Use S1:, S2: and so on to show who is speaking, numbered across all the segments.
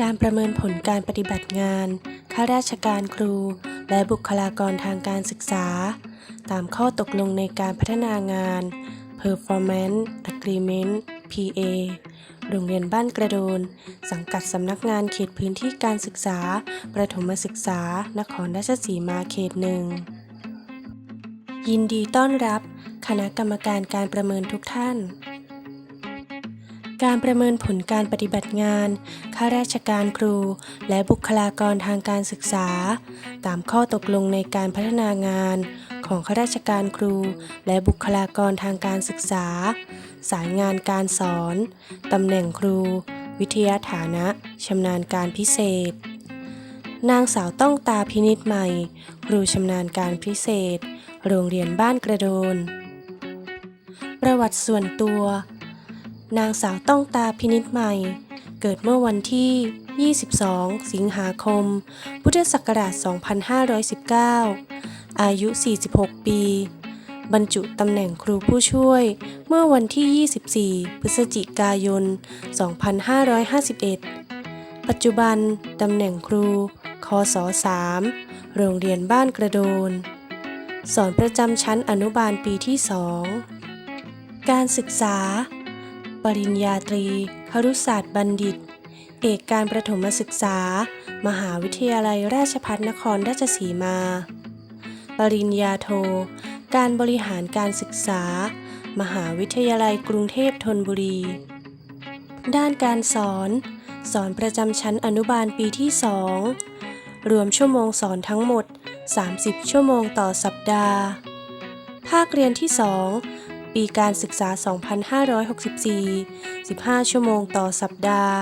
S1: การประเมินผลการปฏิบัติงาน ข้าราชการครู และบุคลากรทางการศึกษา ตามข้อตกลงในการพัฒนางาน Performance Agreement PA โรงเรียนบ้านกระโดน สังกัดสำนักงานเขตพื้นที่การศึกษา ประถมศึกษา นครราชสีมาเขตหนึ่ง ยินดีต้อนรับ คณะกรรมการการประเมินทุกท่าน การประเมินผลการปฏิบัติงาน ข้าราชการครู และบุคลากรทางการศึกษา ตามข้อตกลงในการพัฒนางาน ของข้าราชการครู และบุคลากรทางการศึกษา สายงานการสอน ตำแหน่งครู วิทยาฐานะชำนาญการพิเศษ นางสาวต้องตาพินิษใหม่ ครูชำนาญการพิเศษ โรงเรียนบ้านกระโดน ประวัติส่วนตัว นางสาวต้องตาพินิษใหม่ เกิดเมื่อวันที่ 22 สิงหาคม พุทธศักราช 2519 อายุ 46 ปี บรรจุตำแหน่งครูผู้ช่วย เมื่อวันที่ 24 พฤศจิกายน 2551 ปัจจุบันตำแหน่งครู คศ 3 โรงเรียนบ้านกระโดน สอนประจำชั้นอนุบาลปีที่2การศึกษา ปริญญาตรีครุศาสตร์บัณฑิต เอกการประถมศึกษา มหาวิทยาลัยราชภัฏนครราชสีมา ปริญญาโท การบริหารการศึกษา มหาวิทยาลัยกรุงเทพธนบุรี ด้านการสอน สอนประจำชั้นอนุบาลปีที่2รวมชั่วโมงสอนทั้งหมด 30 ชั่วโมงต่อสัปดาห์ ภาคเรียนที่ 2 ปีการศึกษา 2564 15 ชั่วโมงต่อสัปดาห์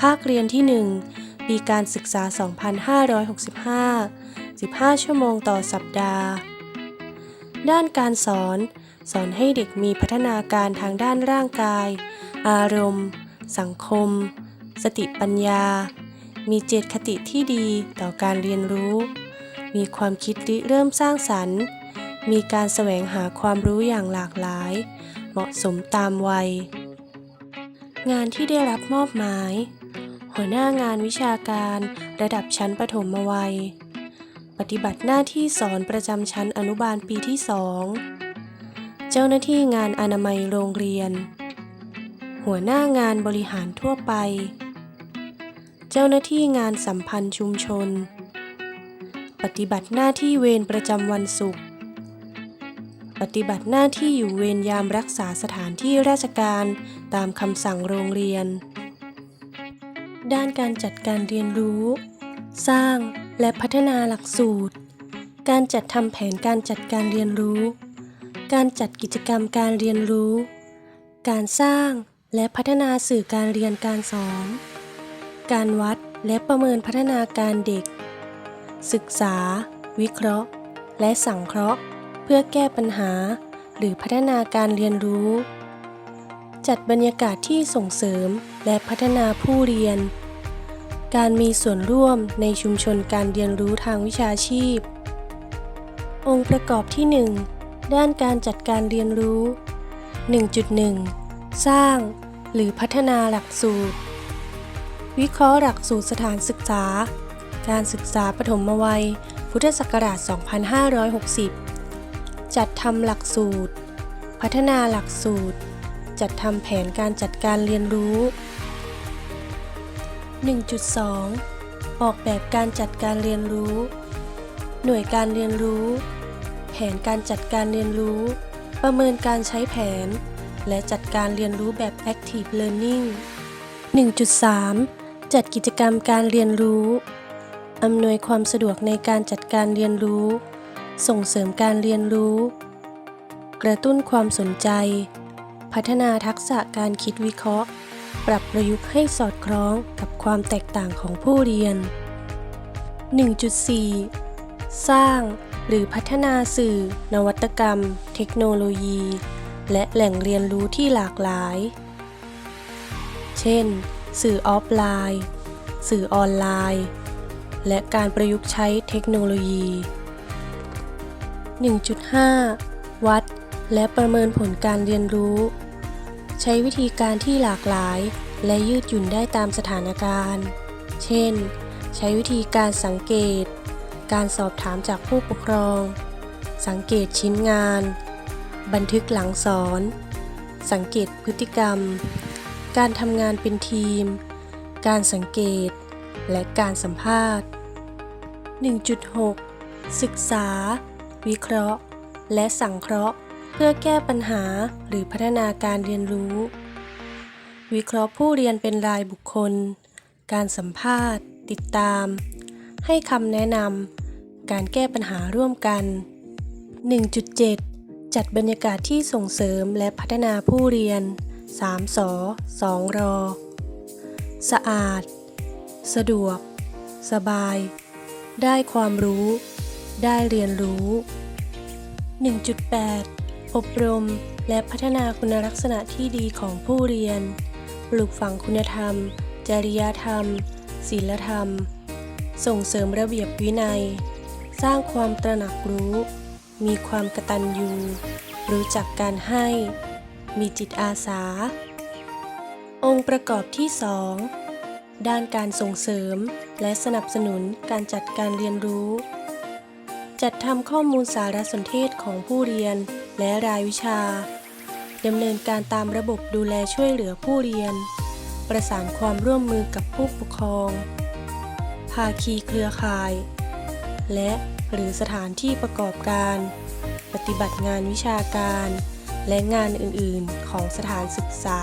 S1: ภาคเรียนที่ 1 ปีการศึกษา 2565 15 ชั่วโมงต่อสัปดาห์ ด้านการสอน สอนให้เด็กมีพัฒนาการทางด้านร่างกาย อารมณ์ สังคม สติปัญญา มีเจตคติที่ดีต่อการเรียนรู้ มีความคิดริเริ่มสร้างสรรค์ มีการแสวงหาความรู้อย่างหลากหลาย เหมาะสมตามวัย งานที่ได้รับมอบหมาย หัวหน้างานวิชาการระดับชั้นประถมวัย ปฏิบัติหน้าที่สอนประจำชั้นอนุบาลปีที่2เจ้าหน้าที่งานอนามัยโรงเรียน หัวหน้างานบริหารทั่วไป เจ้าหน้าที่งานสัมพันธ์ชุมชน ปฏิบัติหน้าที่เวรประจำวันศุกร์ ปฏิบัติหน้าที่อยู่เวรยามรักษาสถานที่ราชการ ตามคำสั่งโรงเรียน ด้านการจัดการเรียนรู้ สร้างและพัฒนาหลักสูตร การจัดทำแผนการจัดการเรียนรู้ การจัดกิจกรรมการเรียนรู้ การสร้างและพัฒนาสื่อการเรียนการสอน การวัดและประเมินพัฒนาการเด็ก ศึกษา วิเคราะห์ และสังเคราะห์ เพื่อแก้ปัญหา หรือพัฒนาการเรียนรู้ จัดบรรยากาศที่ส่งเสริมและพัฒนาผู้เรียน การมีส่วนร่วมในชุมชนการเรียนรู้ทางวิชาชีพ องค์ประกอบที่ 1 ด้านการจัดการเรียนรู้ 1.1 สร้าง หรือพัฒนาหลักสูตร วิเคราะห์หลักสูตรสถานศึกษา การศึกษาปฐมวัย พุทธศักราช 2560 จัดทำหลักสูตร พัฒนาหลักสูตร จัดทำแผนการจัดการเรียนรู้ 1.2 ออกแบบการจัดการเรียนรู้ หน่วยการเรียนรู้ แผนการจัดการเรียนรู้ ประเมินการใช้แผน และจัดการเรียนรู้แบบ Active Learning 1.3 จัดกิจกรรมการเรียนรู้ อำนวยความสะดวกในการจัดการเรียนรู้ ส่งเสริมการเรียนรู้ กระตุ้นความสนใจ พัฒนาทักษะการคิดวิเคราะห์ ปรับประยุกต์ให้สอดคล้องกับความแตกต่างของผู้เรียน 1.4 สร้าง หรือพัฒนาสื่อ นวัตกรรม เทคโนโลยี และแหล่งเรียนรู้ที่หลากหลาย เช่น สื่อออฟไลน์ สื่อออนไลน์ และการประยุกต์ใช้เทคโนโลยี 1.5 วัด และประเมินผลการเรียนรู้ ใช้วิธีการที่หลากหลาย และยืดหยุ่นได้ตามสถานการณ์ เช่น ใช้วิธีการสังเกต การสอบถามจากผู้ปกครอง สังเกตชิ้นงาน บันทึกหลังสอน สังเกตพฤติกรรม การทำงานเป็นทีม การสังเกต และการสัมภาษณ์ 1.6 ศึกษา วิเคราะห์ และสังเคราะห์ เพื่อแก้ปัญหาหรือพัฒนาการเรียนรู้ วิเคราะห์ผู้เรียนเป็นรายบุคคล การสัมภาษณ์ ติดตาม ให้คำแนะนำการแก้ปัญหาร่วมกัน 1.7 จัดบรรยากาศที่ส่งเสริมและพัฒนาผู้เรียน 3สอ2รอ สะอาด สะดวก สบาย ได้ความรู้ ได้เรียนรู้ 1.8 อบรม และพัฒนาคุณลักษณะที่ดีของผู้เรียน ปลูกฝังคุณธรรม จริยธรรม ศีลธรรม ส่งเสริมระเบียบวินัย สร้างความตระหนักรู้ มีความกตัญญู รู้จักการให้ มีจิตอาสา องค์ประกอบที่ 2 ด้านการส่งเสริมและสนับสนุนการจัดการเรียนรู้ จัดทำข้อมูลสารสนเทศของผู้เรียน และรายวิชาดำเนินการตามระบบดูแลช่วยเหลือผู้เรียน ประสานความร่วมมือกับผู้ปกครอง ภาคีเครือข่าย และหรือสถานที่ประกอบการ ปฏิบัติงานวิชาการ และงานอื่น ๆ ของสถานศึกษา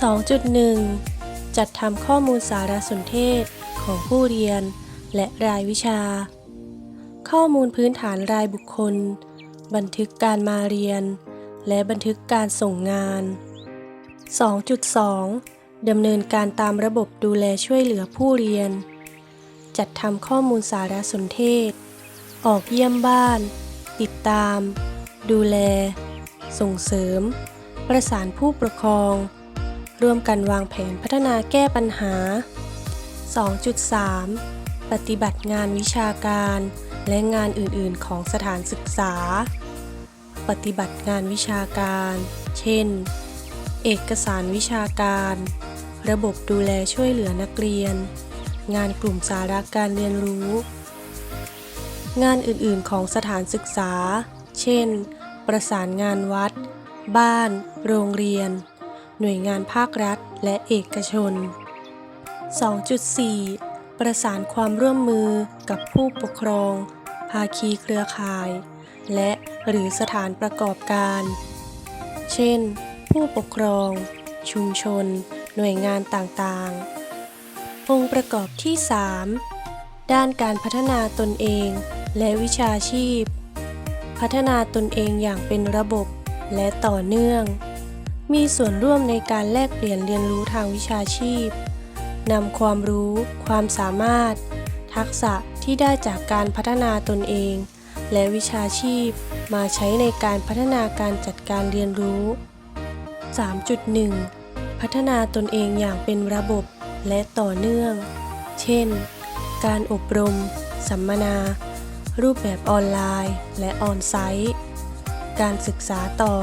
S1: 2.1 จัดทำข้อมูลสารสนเทศของผู้เรียน และรายวิชา ข้อมูลพื้นฐานรายบุคคล บันทึกการมาเรียน และบันทึกการส่งงาน 2.2 ดำเนินการตามระบบดูแลช่วยเหลือผู้เรียน จัดทำข้อมูลสารสนเทศ ออกเยี่ยมบ้าน ติดตาม ดูแล ส่งเสริม ประสานผู้ปกครอง ร่วมกันวางแผนพัฒนาแก้ปัญหา 2.3 ปฏิบัติงานวิชาการ และงานอื่นๆของสถานศึกษา ปฏิบัติงานวิชาการ เช่น เอกสารวิชาการ ระบบดูแลช่วยเหลือนักเรียน งานกลุ่มสาระการเรียนรู้ งานอื่นๆของสถานศึกษา เช่น ประสานงานวัด บ้าน โรงเรียน หน่วยงานภาครัฐและเอกชน 2.4 ประสานความร่วมมือกับผู้ปกครอง ภาคีเครือข่าย และหรือสถานประกอบการ เช่น ผู้ปกครอง ชุมชน หน่วยงานต่างๆ องค์ประกอบที่ 3 ด้านการพัฒนาตนเอง และวิชาชีพ พัฒนาตนเองอย่างเป็นระบบและต่อเนื่อง มีส่วนร่วมในการแลกเปลี่ยนเรียนรู้ทางวิชาชีพ นำความรู้ ความสามารถ ทักษะที่ได้จากการพัฒนาตนเอง และวิชาชีพ มาใช้ในการพัฒนาการจัดการเรียนรู้ 3.1 พัฒนาตนเองอย่างเป็นระบบและต่อเนื่อง เช่น การอบรม สัมมนา รูปแบบออนไลน์ และออนไซต์ การศึกษาต่อ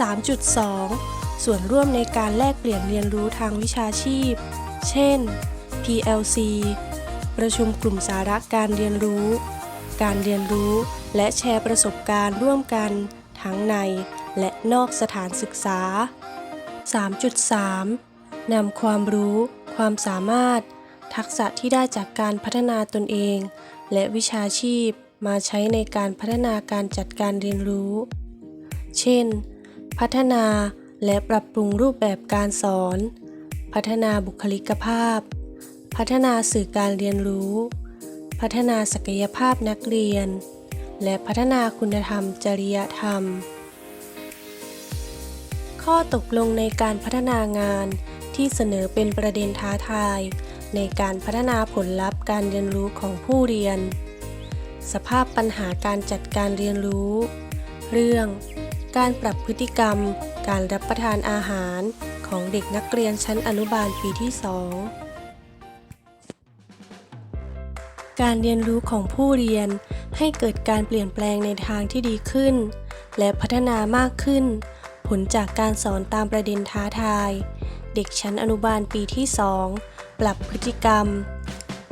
S1: 3.2 ส่วนร่วมในการแลกเปลี่ยนเรียนรู้ทางวิชาชีพ เช่น PLC ประชุมกลุ่มสาระการเรียนรู้ การเรียนรู้และแชร์ประสบการณ์ร่วมกัน ทั้งในและนอกสถานศึกษา 3.3 นำความรู้ ความสามารถ ทักษะที่ได้จากการพัฒนาตนเอง และวิชาชีพมาใช้ในการพัฒนาการจัดการเรียนรู้ เช่น พัฒนา และปรับปรุงรูปแบบการสอน พัฒนาบุคลิกภาพ พัฒนาสื่อการเรียนรู้ พัฒนาศักยภาพนักเรียน และพัฒนาคุณธรรมจริยธรรม ข้อตกลงในการพัฒนางานที่เสนอเป็นประเด็นท้าทาย ในการพัฒนาผลลัพธ์การเรียนรู้ของผู้เรียน สภาพปัญหาการจัดการเรียนรู้ เรื่อง การปรับพฤติกรรม การรับประทานอาหารของเด็กนักเรียนชั้นอนุบาลปีที่ 2 การเรียนรู้ของผู้เรียนให้เกิดการเปลี่ยนแปลงในทางที่ดีขึ้น และพัฒนามากขึ้น ผลจากการสอนตามประเด็นท้าทาย เด็กชั้นอนุบาลปีที่ 2 ปรับพฤติกรรม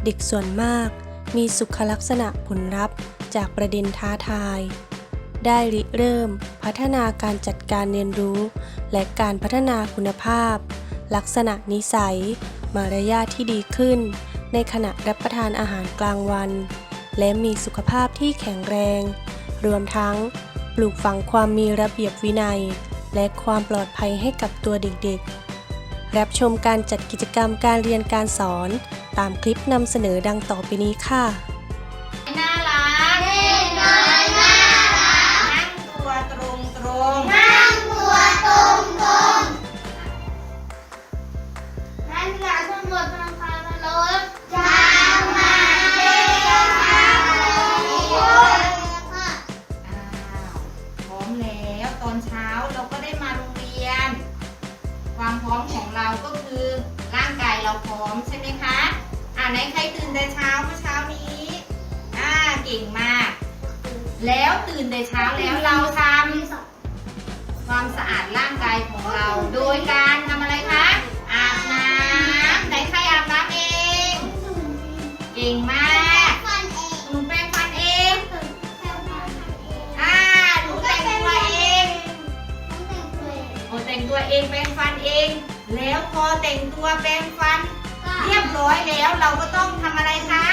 S1: เด็กส่วนมากมีสุขลักษณะผลลัพธ์จากประเด็นท้าทาย ได้ริเริ่ม พัฒนาการจัดการเรียนรู้ และการพัฒนาคุณภาพ ลักษณะนิสัย มารยาทที่ดีขึ้น ในขณะรับประทานอาหารกลางวัน และมีสุขภาพที่แข็งแรง รวมทั้ง ปลูกฝังความมีระเบียบวินัย และความปลอดภัยให้กับตัวเด็กๆ รับชมการจัดกิจกรรมการเรียนการสอน ตามคลิปนำเสนอดังต่อไปนี้ค่ะ
S2: แต่งตัวเองแปรงฟันเอง แล้วพอแต่งตัวแปรงฟัน เรียบร้อยแล้วเราก็ต้องทำอะไรคะ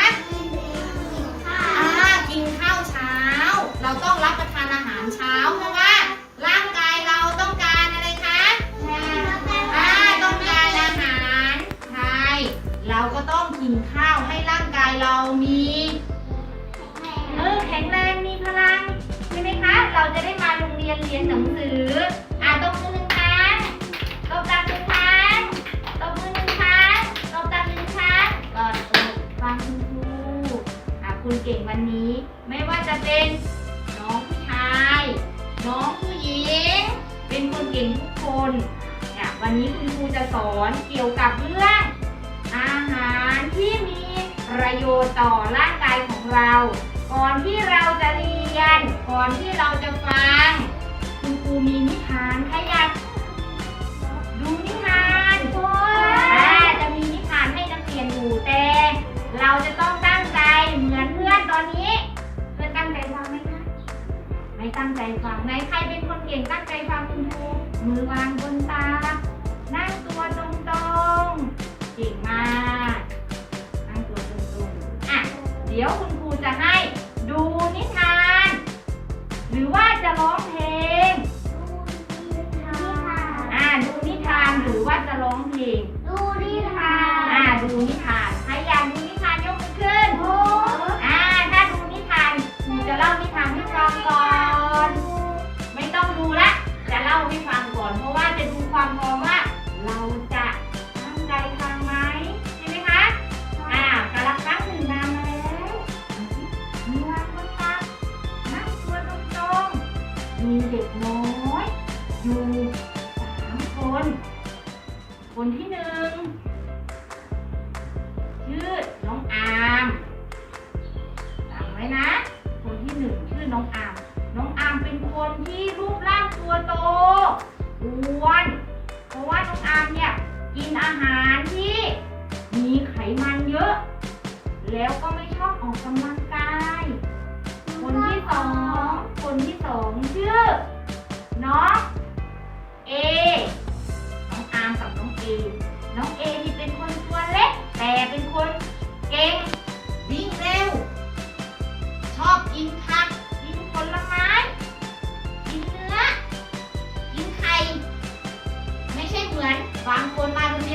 S2: อ่ากินข้าวเช้า เราต้องรับประทานอาหารเช้าเพราะว่า ร่างกายเราต้องการอะไรคะอ่าต้องการอาหารใช่เราก็ต้องกินข้าวให้ร่างกายเรามีเออแข็งแรงมีพลังใช่ไหมคะ เราจะได้มาโรงเรียนเรียนหนังสืออ่าตบมือ คุณเก่งวันนี้ ไม่ว่าจะเป็นน้องผู้ชาย น้องผู้หญิง เป็นคนเก่งทุกคนเนี่ยวันนี้คุณครูจะสอนเกี่ยวกับเรื่องอาหารที่มีประโยชน์ต่อร่างกายของเรา ก่อนที่เราจะเรียน ก่อนที่เราจะฟัง คุณครูมีนิทานใครอยากดูนิทานอ่าจะมีนิทานให้นักเรียนดูแต่เราจะต้องตั้งใจเหมือนเพื่อนตอน ไม่ตั้งใจฟังไหนใครเป็นคนเก่งตั้งใจฟังคุณครูมือวางบนตานั่งตัวตรงๆเก่งมากนั่งตัวตรงๆอะเดี๋ยวคุณครูจะให้ดูนิทาน หรือว่าจะร้องเพลงอ่าดูนิทานหรือว่าจะร้องเพลงอ่าดูนิทานใครอยากดูนิทานยกมือขึ้นอ่าถ้าดูนิทานครูจะเล่านิทานให้ฟังก่อนไม่ต้อง ดูละจะเล่าให้ฟังก่อน เพราะว่าจะดูความพร้อมาเ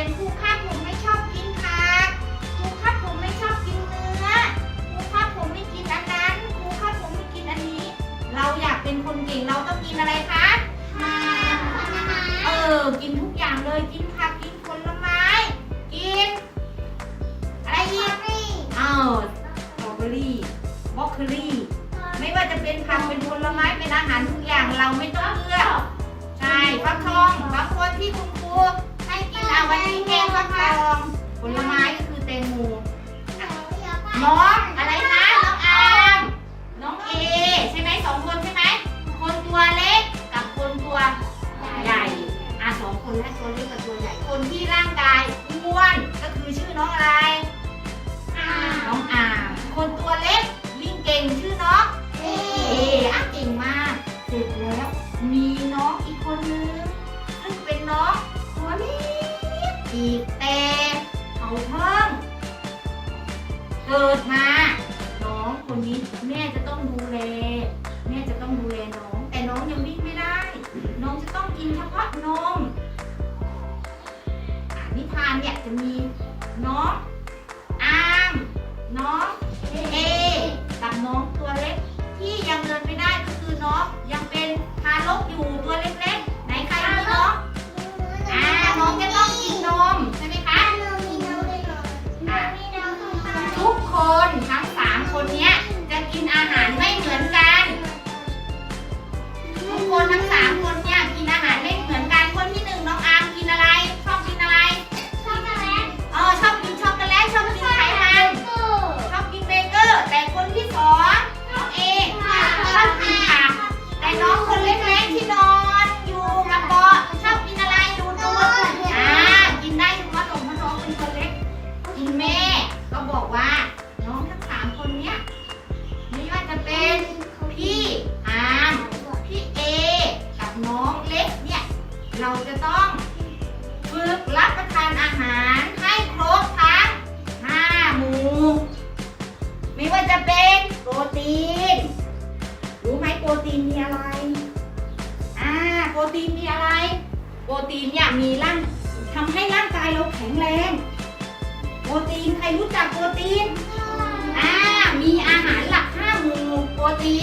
S2: ยนครูครับผมไม่ชอบกินผักครูครับผมไม่ชอบกินเนื้อครูครับผมไม่กินอันนั้นครูครับผมไม่กินอันนี้ เราอยากเป็นคนเก่งเราต้องกินอะไรคะเออ กินทุกอย่างเลยกินผักกินผลไม้ กิน อะไรอีกเออสตรอเบอรี่บล็อกโคลี่ ไม่ว่าจะเป็นผักเป็นผลไม้เป็นอาหารทุกอย่างเราไม่ต้องเลือกใช่ฟักทองบางคนที่คุณครูให้กินอา วันนี้แกงฟักทองผลไม้ก็คือแตงโมน้องอะไรคะน้องอามน้องเอใช่ไหมสองคนใช่ไหมคนตัวเล็กกับคนตัวใหญ่คนแรกตัวเล็กกับตัวใหญ่คนที่ร่างกายอ้วนก็คือชื่อน้องอะไร จะมี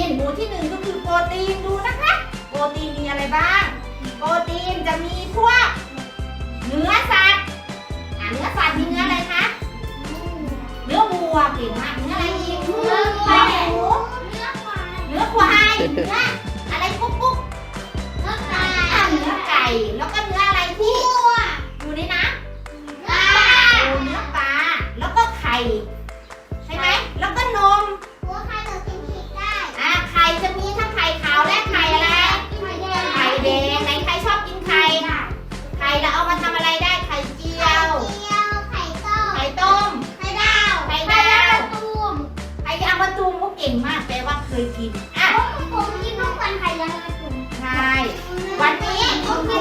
S2: น หมู่ที่หนึ่งก็คือโปรตีนดูนะคะ โปรตีนมีอะไรบ้าง โปรตีนจะมีพวกเนื้อสัตว์อ่าเนื้อสัตว์มีเนื้ออะไรคะ เนื้อวัวเก่งมากเนื้ออะไรอีก เนื้อหมูเนื้อควาย เนื้ออะไรกุ๊กกุ๊กอ่าเนื้อไก่ แล้วก็เนื้ออะไร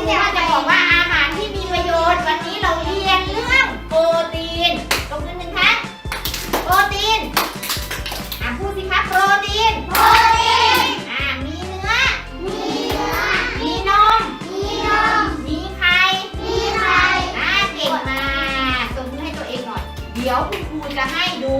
S2: คุณครูก็จะบอกว่าอาหารที่มีประโยชน์ วันนี้เราเรียนเรื่องโปรตีนตรงนั้นหนึ่งคะโปรตีนอะพูดสิคะโปรตีนอ่ามีเนื้อ มีนม มีไข่อ่าเก่งมากตบมือให้ตัวเองหน่อย เดี๋ยวคุณครูจะให้ดู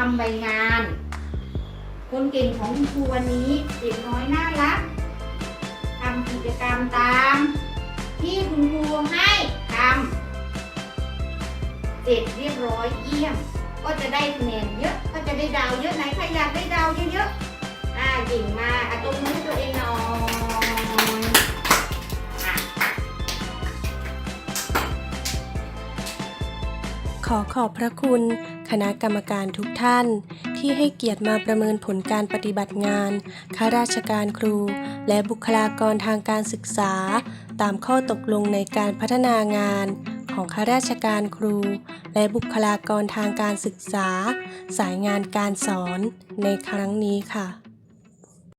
S2: ทำใบงาน คนเก่งของคุณครูวันนี้เด็กน้อยน่ารักทำกิจกรรมตาม ที่คุณครูให้ทำเสร็จเรียบร้อยเยี่ยม ก็จะได้คะแนนเยอะก็จะได้ดาวเยอะไหนใครอยากได้ดาวเยอะๆอ่าเก่งมากอะตรงมือตัวเองหน่อย
S1: ขอขอบพระคุณ คณะกรรมการทุกท่าน ที่ให้เกียรติมาประเมินผลการปฏิบัติงานข้าราชการครู และบุคลากรทางการศึกษา ตามข้อตกลงในการพัฒนางานของข้าราชการครู และบุคลากรทางการศึกษา สายงานการสอนในครั้งนี้ค่ะ